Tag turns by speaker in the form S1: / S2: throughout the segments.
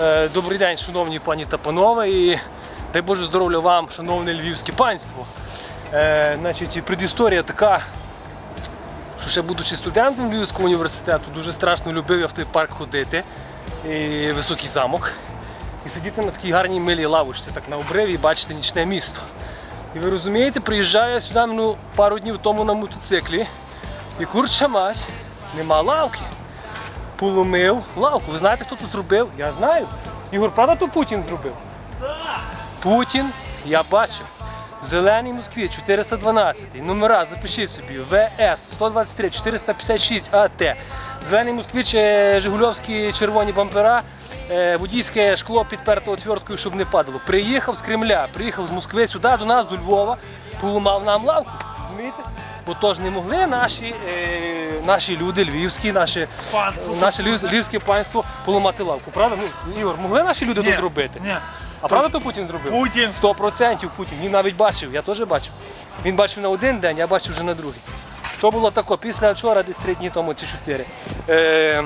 S1: Е, Добрий день, шановні пані та панове, і дай Боже здоров'я вам, шановне львівське панство. Е, значить, предісторія така, що ще будучи студентом Львівського університету, дуже страшно любив я в той парк ходити, і високий замок, і сидіти на такій гарній милій лавочці, так на обриві і бачити нічне місто. І ви розумієте, приїжджаю я сюди ну, пару днів тому на мотоциклі, і курча мать, нема лавки поломив лавку. Ви знаєте, хто тут зробив? Я знаю. Ігор, правда, то Путін зробив? Путін, я бачив. Зелений Москві 412, номера запишіть собі ВС 123 456 АТ. Зелений Москвич, е, Жигульовські червоні бампера, е, водійське шкло підперто отверткою, щоб не падало. Приїхав з Кремля, приїхав з Москви сюди до нас, до Львова, поламав нам лавку. Розумієте? Бо то ж не могли наші, е, наші люди, львівські, наші,
S2: Панство.
S1: наше львів- львівське панство поламати лавку. Правда? Ну, Ігор, могли наші люди
S2: Ні,
S1: то зробити?
S2: ні.
S1: А правда то Путін зробив?
S2: Путін.
S1: 100% Путін. Він навіть бачив, я теж бачив. Він бачив на один день, я бачив вже на другий. То було тако, після вчора, десь три дні тому чи чотири. Е,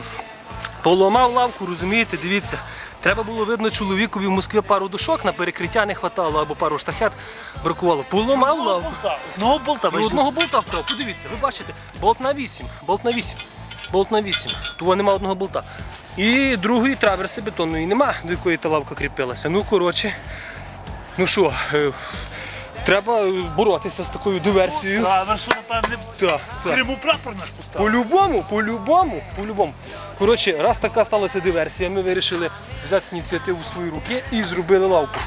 S1: поламав лавку, розумієте, дивіться. Треба було видно чоловікові в Москві пару душок на перекриття не хватало або пару штахет бракувало. Поламав лавку.
S2: Одного болта
S1: І одного болта вкрав. Подивіться, ви бачите, болт на 8, болт на 8, болт на 8. Того нема одного болта. І другої траверси бетонної нема, до якої та лавка кріпилася. Ну, коротше, ну що, е, треба е, боротися з такою диверсією.
S2: Траверсу, напевне,
S1: Так,
S2: в
S1: так.
S2: Криму прапор наш поставив.
S1: По-любому, по-любому, по-любому. Коротше, раз така сталася диверсія, ми вирішили взяти ініціативу в свої руки і зробили лавку.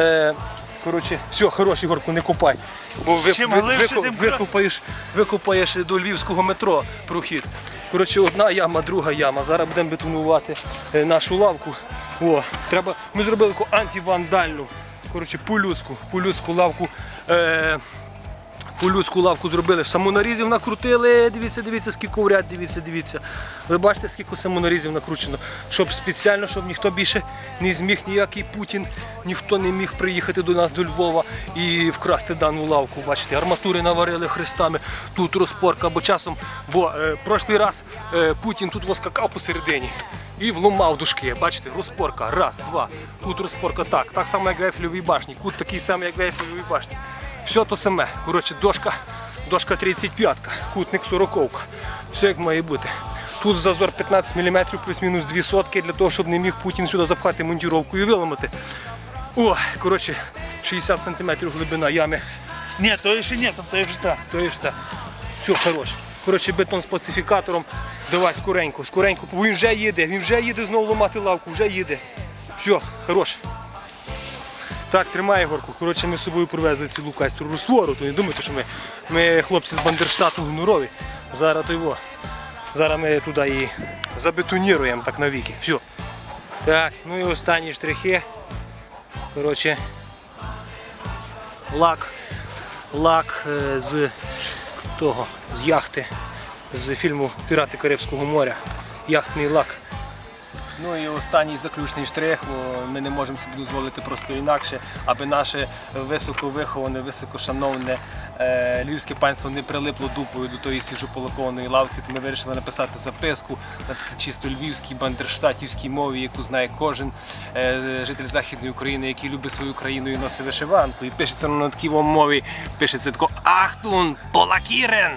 S1: Е, коротше, все, хороший горку, не купай. Бо ви,
S2: Чим
S1: ви,
S2: глибше,
S1: ви,
S2: тим
S1: викупаєш, викупаєш до львівського метро прохід. Коротше, одна яма, друга яма. Зараз будемо бетонувати е, нашу лавку. О, треба, ми зробили таку антивандальну, коротше, по-людську, по-людську лавку. Е, по-людську лавку зробили. Самонарізів накрутили. Дивіться, дивіться, скільки в ряд, дивіться, дивіться. Ви бачите, скільки самонарізів накручено. Щоб спеціально, щоб ніхто більше не зміг ніякий Путін, ніхто не міг приїхати до нас до Львова і вкрасти дану лавку. Бачите, арматури наварили хрестами, тут розпорка, бо часом, бо е, прошлий раз е, Путін тут воскакав посередині. І вломав дужки, бачите, розпорка, раз, два. Тут розпорка так, так само, як в Ейфелевій башні. Кут такий самий, як в Ейфелевій башні. Все то саме. Коротше, дошка, дошка 35, кутник 40. Все як має бути. Тут зазор 15 мм плюс-мінус 2 сотки для того, щоб не міг Путін сюди запхати монтіровку і виламати. О, коротше, 60 см глибина ями.
S2: Ні, то ще ні, там то є вже так.
S1: То ж так. Все хороше. Коротше, бетон з пацифікатором. Давай скоренько, скоренько. Він вже їде, він вже їде знову ламати лавку, вже їде. Все, хороше. Так, тримай горку. Коротше, ми з собою привезли цілу кайстру роствору, то не думайте, що ми, ми хлопці з Бандерштату гонорові. Зараз то його. Зараз ми туди її забетоніруємо так навіки. Все. Так, ну і останні штрихи. Коротше, лак. Лак е, з того, з яхти, з фільму Пірати Карибського моря. Яхтний лак. Ну і останній заключний штрих, ми не можемо собі дозволити просто інакше, аби наше високовиховане, високошановне е, львівське панство не прилипло дупою до тої свіжополакованої лавки, то ми вирішили написати записку на такій чисто львівській бандерштатівській мові, яку знає кожен е, житель Західної України, який любить свою країну і носить вишиванку. І пишеться на такій мові, пишеться тако Ахтун, Полакірен!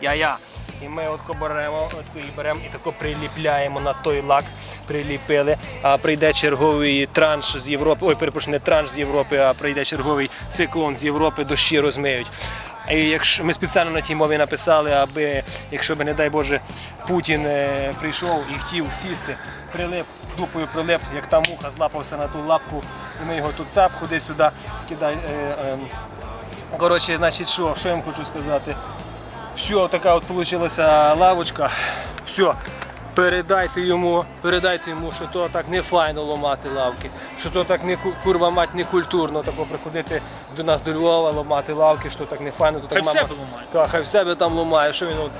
S1: Я-я. І ми отко беремо, отко беремо і тако приліпляємо на той лак, приліпили. А прийде черговий транш з Європи. Ой, перепрошую, не транш з Європи, а прийде черговий циклон з Європи, дощі розмиють. І якщо ми спеціально на тій мові написали, аби, якщо би, не дай Боже, Путін е, прийшов і хотів сісти, прилип, дупою прилип, як та муха злапався на ту лапку, і ми його тут цап, ходи сюди, скидай. Е, е, Коротше, значить, що, що я вам хочу сказати? Все, така от вийшла лавочка. Все, передайте йому, передайте йому, що то так не файно ламати лавки, що то так не курва мать не культурно тако приходити до нас до Львова, ламати лавки, що так не файно, то так
S2: Хай
S1: мама-
S2: себе ламає.
S1: Так, хай в себе там ламає, що він от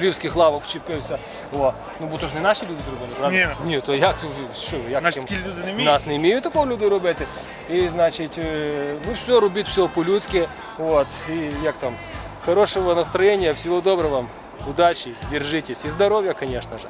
S1: львівських лавок вчепився. О, ну бо то ж не наші люди зробили, правда?
S2: Ні.
S1: Ні, то як що, як
S2: Наші такі люди не вміють.
S1: Нас не вміють такого люди робити. І значить, е, ви все робіть все по-людськи. От, і як там, хорошого настроения, всего доброго вам, удачи, держитесь и здоровья, конечно ж.